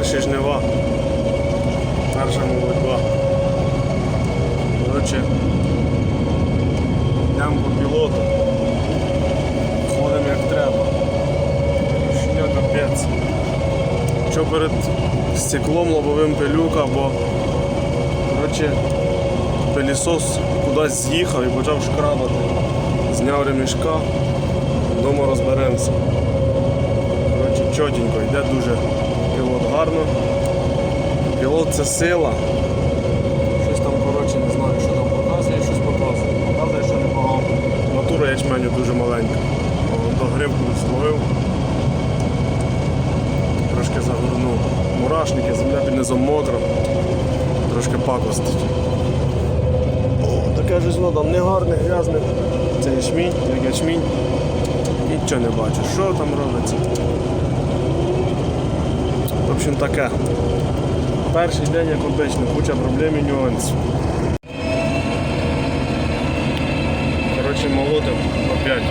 Перші жнива. Перша молодьба. Коротше, йдемо по пілоту. Ходимо як треба. Шня капець. Що перед стеклом лобовим пилюка, бо коротше, пилісос кудись з'їхав і почав шкрабати. Зняв ремішка, вдома розберемося. Коротше, чотенько, йде дуже пілот гарно. Пілот це сила. Щось там, коротше, не знаю, що там показує, щось показує. Показує, що непогано. Натура ячменю дуже маленька. До грибку словив. Трошки загорнув. Мурашники, земля під низом мокра. Трошки пакостить. Таке ж воно там не гарне, грязне. Це ячмінь, як ячмінь. Нічого не бачу. Що там робиться? В общем таке. Перший день, як обично, куча проблем і нюансів. Коротше, молотив опять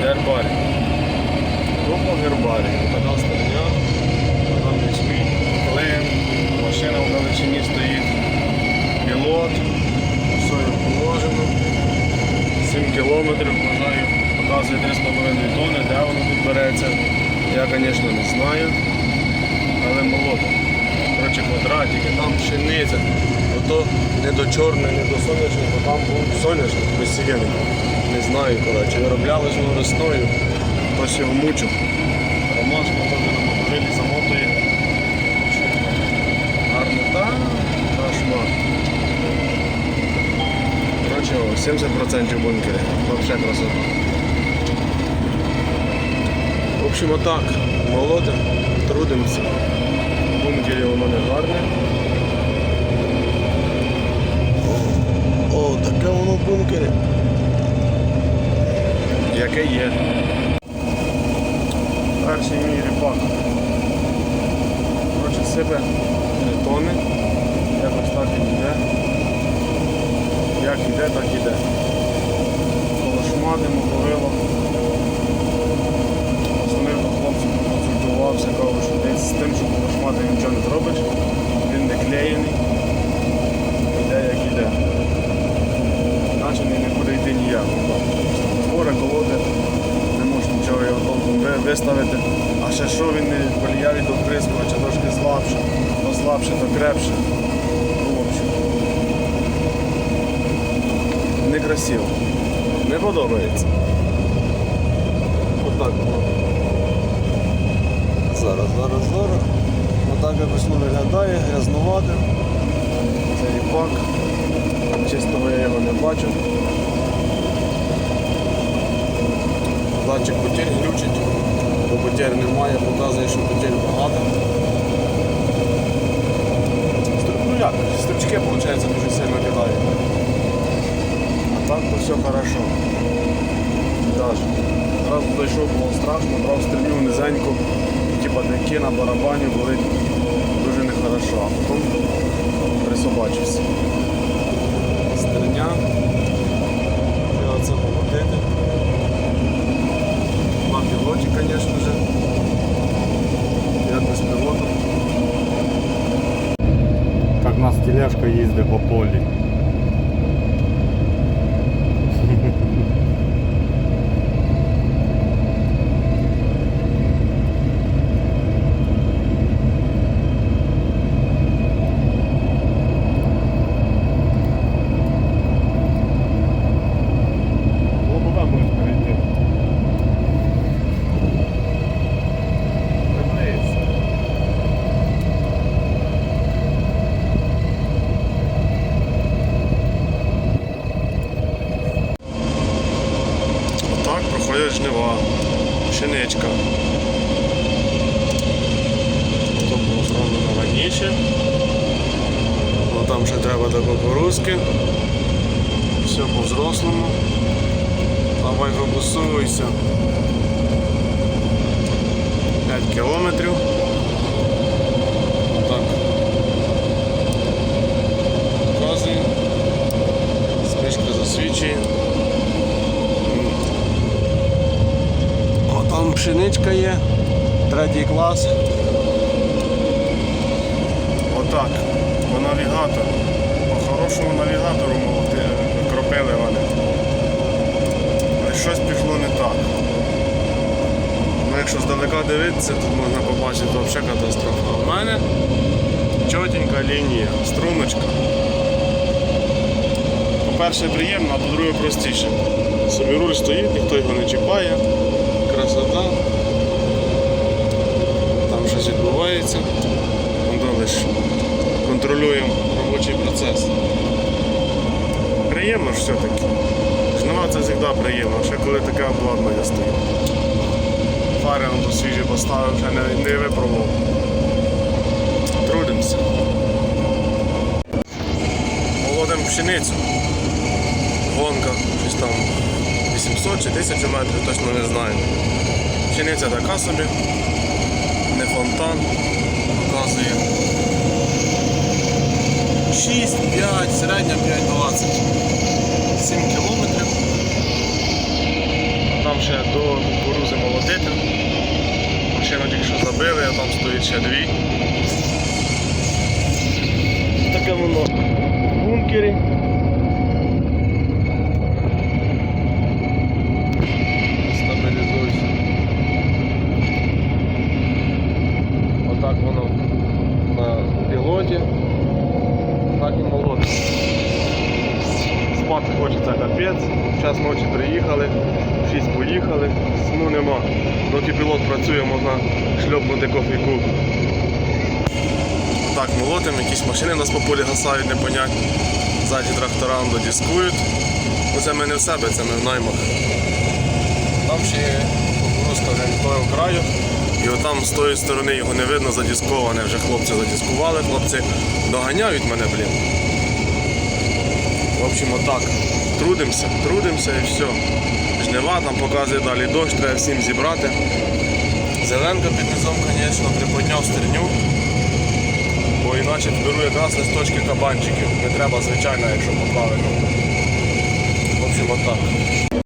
гербарі. Тупо гербарі. Така стерня, там ячмінь, клин, машина в далечині стоїть, пілот, все положено. 7 кілометрів, вважаю, показує 3,5 тонни, де воно тут береться. Я, звісно, не знаю, але молотив. Коротше, квадратики, там пшениця. Ото не до чорного, не до сонячного, там був соняшник безсіяний. Не знаю, коротше. Виробляли ж весною, хтось його мучив. Ромашка теж на моторилі замотує. Гарно та кошмар. Коротше, 70% бункери. Вообще красота. В общем, отак. Молотим, трудимося. Бункері воно не гарне. О, таке воно в бункері. Яке є. Перший мій ріпак. Коротше, сипе 3 тони. Якось так і йде. Як іде, так іде. Колошматимо, горило. Позвонив до хлопців, консультувався, кажу, що десь з тим, що колошмати нічого не зробиш. Він не клеєний. Іде як іде. Наче не не буде йти ніяк. Горе, колоди, не можеш нічого його толком ви- виставити. А ще що він не колія від оприскувача трошки слабше, то слабше, то крепше. Ну, в общем. Некрасиво. Не подобається. Отак воно. Зараз, зараз, зараз. Отак якось виглядає, грязнувати. Це ріпак. Чистого я його не бачу. Датчик потерь глючить, бо потерь немає, показує, що стручки, виходить, дуже сильно кидає. А так то все хорошо. Даже. Раз дійшов, було страшно, брав стрільню низеньку, типа дики на барабані були дуже нехорошо, а потім присобачився. Стерня. Треба це молотити. На пілоті, звісно ж. Як без пілота. Тележка їздить по полі. Отак жнива. Пшеничка. То було зроблено раніше. Ну, там ще треба до кукурузки. Все по-взрослому. Давай вибусуйся. 5 кілометрів. Так. Показую. Спичка засвічує. О, там пшеничка є. Третій клас. так. По навігатору. По хорошому навігатору молоти, кропили вони. Але щось пішло не так. Ну, якщо здалека дивитися, тут можна побачити взагалі катастрофа. А в мене чотенька лінія, струночка. По-перше, приємно, а по-друге, простіше. Собі руль стоїть, ніхто його не чіпає. Красота. Там щось відбувається. Лише контролюємо робочий процес. Приємно ж все-таки. Жнива це завжди приємно, ще коли таке обладнання стоїть. Фари тут свіжі поставив, ще не, не випробував. Трудимося. Молодим пшеницю. Гонка, щось там 800 чи 1000 метрів, точно не знаю. Пшениця така собі, не фонтан, показує. 6, 5, середня 5-20. 7 кілометрів. Там ще до кукурузи молотити. Машину тільки що забили, а там стоїть ще дві. Таке воно в бункері. Отак воно на пілоті. Так і молодь. Спати хочеться капець. Час ночі приїхали, в 6 поїхали, сну нема. Доки пілот працює, можна шльопнути кофейку. Так, молотим, якісь машини нас по полі гасають, непонятні. Ззаді трактора додіскують. Ну це ми не в себе, це ми в наймах. Там ще є кукурузка від краю. І отам з тої сторони його не видно, задісковане. Вже хлопці задіскували, хлопці доганяють мене, блін. В общем, отак. Трудимося, трудимося і все. Жнива там показує далі дощ, треба всім зібрати. Зеленка під низом, звісно, приподняв стерню. Бо іначе беру якраз листочки кабанчиків. Не треба, звичайно, якщо по правильному. В общем, отак.